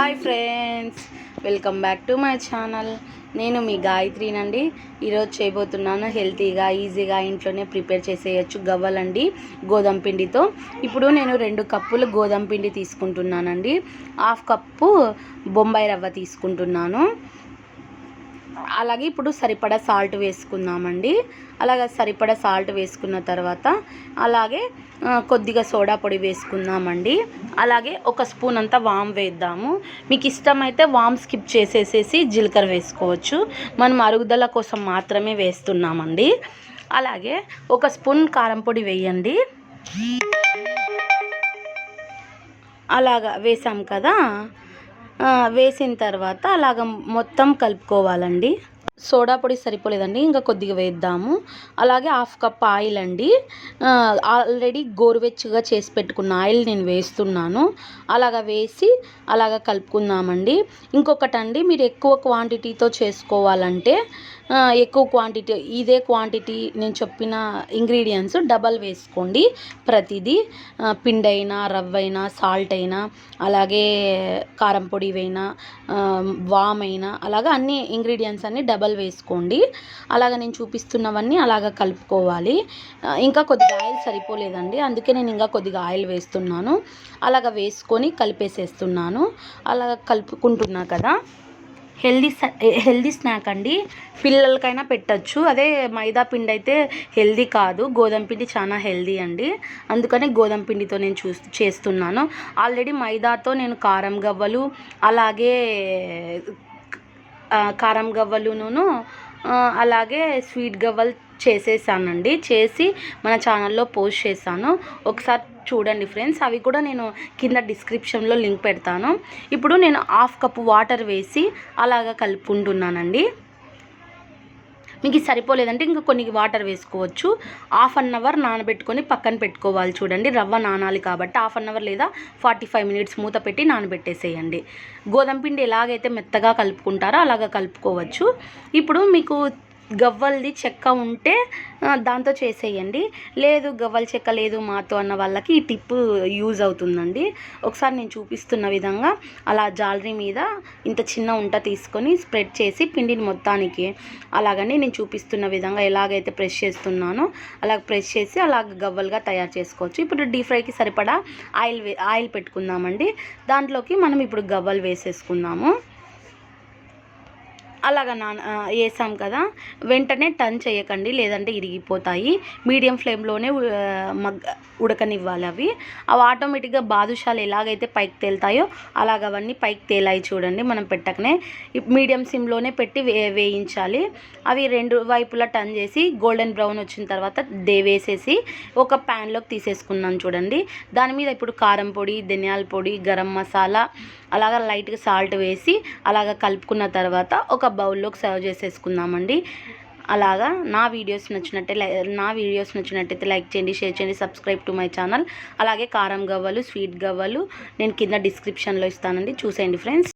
Hi friends welcome back to my channel. నేను మీ గాయత్రినండి. ఈరోజు చేయబోతున్నాను హెల్తీగా ఈజీగా ఇంట్లోనే ప్రిపేర్ చేసేయచ్చు గవ్వలండి గోధుమ పిండితో. ఇప్పుడు నేను రెండు కప్పులు గోధుమ పిండి తీసుకుంటున్నానండి. హాఫ్ కప్పు బొంబాయి రవ్వ తీసుకుంటున్నాను. అలాగే ఇప్పుడు సరిపడా సాల్ట్ వేసుకుందామండి. అలాగే సరిపడా సాల్ట్ వేసుకున్న తర్వాత అలాగే కొద్దిగా సోడా పొడి వేసుకుందామండి. అలాగే ఒక స్పూన్ అంతా వామ్ వేద్దాము. మీకు ఇష్టమైతే వామ్ స్కిప్ చేసేసేసి జీలకర్ర వేసుకోవచ్చు. మనం అరుగుదల కోసం మాత్రమే వేస్తున్నామండి. అలాగే ఒక స్పూన్ కారం పొడి వేయండి. అలాగా వేసాం కదా? వేసిన తర్వాత అలాగ మొత్తం కలుపుకోవాలండి. సోడా పొడి సరిపోలేదండి ఇంకా కొద్దిగా వేద్దాము. అలాగే హాఫ్ కప్ ఆయిల్ అండి. ఆల్రెడీ గోరువెచ్చగా చేసి పెట్టుకున్న ఆయిల్ నేను వేస్తున్నాను. అలాగ వేసి అలాగ కలుపుకుందామండి. ఇంకొకటండి మీరు ఎక్కువ క్వాంటిటీతో చేసుకోవాలంటే ఎక్కువ క్వాంటిటీ ఇదే క్వాంటిటీ నేను చెప్పిన ఇంగ్రీడియంట్స్ డబల్ వేసుకోండి. ప్రతిదీ పిండైనా రవ్వైనా రవ్వ అయినా సాల్ట్ అయినా అలాగే కారం పొడి వామ్ అయినా అలాగా అన్ని ఇంగ్రీడియంట్స్ అన్నీ డబల్ వేసుకోండి. అలాగ నేను చూపిస్తున్నవన్నీ అలాగ కలుపుకోవాలి. ఇంకా కొద్దిగా ఆయిల్ సరిపోలేదండి అందుకే నేను ఇంకా కొద్దిగా ఆయిల్ వేస్తున్నాను. అలాగ వేసుకొని కలిపేసేస్తున్నాను. అలాగ కలుపుకుంటున్నా కదా. హెల్దీ హెల్దీ స్నాక్ అండి. పిల్లలకైనా పెట్టచ్చు. అదే మైదా పిండి అయితే హెల్దీ కాదు. గోధుమ పిండి చాలా హెల్దీ అండి. అందుకని గోధుమ పిండితో నేను చూ చేస్తున్నాను. ఆల్రెడీ మైదాతో నేను కారం గవ్వలు అలాగే కారం గవ్వలును అలాగే స్వీట్ గవ్వలు చేసేసానండి. చేసి మన ఛానల్లో పోస్ట్ చేశాను. ఒకసారి చూడండి ఫ్రెండ్స్ అవి కూడా నేను కింద డిస్క్రిప్షన్లో లింక్ పెడతాను. ఇప్పుడు నేను హాఫ్ కప్ వాటర్ వేసి అలాగా కలుపుకుంటున్నానండి. మీకు ఇది సరిపోలేదంటే ఇంకా కొన్ని వాటర్ వేసుకోవచ్చు. హాఫ్ అన్ అవర్ నానబెట్టుకొని పక్కన పెట్టుకోవాలి చూడండి. రవ్వ నానాలి కాబట్టి హాఫ్ అన్ అవర్ లేదా ఫార్టీ ఫైవ్ మినిట్స్ మూత పెట్టి నానబెట్టేసేయండి. గోధుమ పిండి ఎలాగైతే మెత్తగా కలుపుకుంటారో అలాగ కలుపుకోవచ్చు. ఇప్పుడు మీకు గవ్వలది చెక్క ఉంటే దాంతో చేసేయండి. లేదు గవ్వల చెక్క లేదు మాతో అన్న వాళ్ళకి ఈ టిప్ యూజ్ అవుతుందండి. ఒకసారి నేను చూపిస్తున్న విధంగా అలా జాలరీ మీద ఇంత చిన్న ఉంట తీసుకొని స్ప్రెడ్ చేసి పిండిని మొత్తానికి అలాగని నేను చూపిస్తున్న విధంగా ఎలాగైతే ప్రెస్ చేస్తున్నానో అలా ప్రెస్ చేసి అలా గవ్వలుగా తయారు చేసుకోవచ్చు. ఇప్పుడు డీప్ ఫ్రైకి సరిపడా ఆయిల్ వే ఆయిల్ పెట్టుకుందామండి. దాంట్లోకి మనం ఇప్పుడు గవ్వలు వేసేసుకుందాము. అలాగ నా వేసాం కదా వెంటనే టర్న్ చేయకండి లేదంటే ఇరిగిపోతాయి. మీడియం ఫ్లేమ్లోనే మగ్గ ఉడకనివ్వాలి అవి. అవి ఆటోమేటిక్గా బాదుషాలు ఎలాగైతే పైకి తేలుతాయో అలాగ అవన్నీ పైకి తేలాయి చూడండి మనం పెట్టకనే. మీడియం సిమ్లోనే పెట్టి వే వేయించాలి. అవి రెండు వైపులా టర్న్ చేసి గోల్డెన్ బ్రౌన్ వచ్చిన తర్వాత దే వేసేసి ఒక ప్యాన్లోకి తీసేసుకున్నాను చూడండి. దాని మీద ఇప్పుడు కారం పొడి ధనియాల పొడి గరం మసాలా అలాగ లైట్గా సాల్ట్ వేసి అలాగ కలుపుకున్న తర్వాత ఒక బౌల్లోకి సర్వ్ చేసేసుకుందామండి. అలాగా నా వీడియోస్ నచ్చినట్టే నా వీడియోస్ నచ్చినట్టయితే లైక్ చేయండి షేర్ చేయండి సబ్స్క్రైబ్ టు మై ఛానల్. అలాగే కారం గవ్వలు స్వీట్ గవ్వలు నేను కింద డిస్క్రిప్షన్లో ఇస్తానండి. చూసేయండి ఫ్రెండ్స్.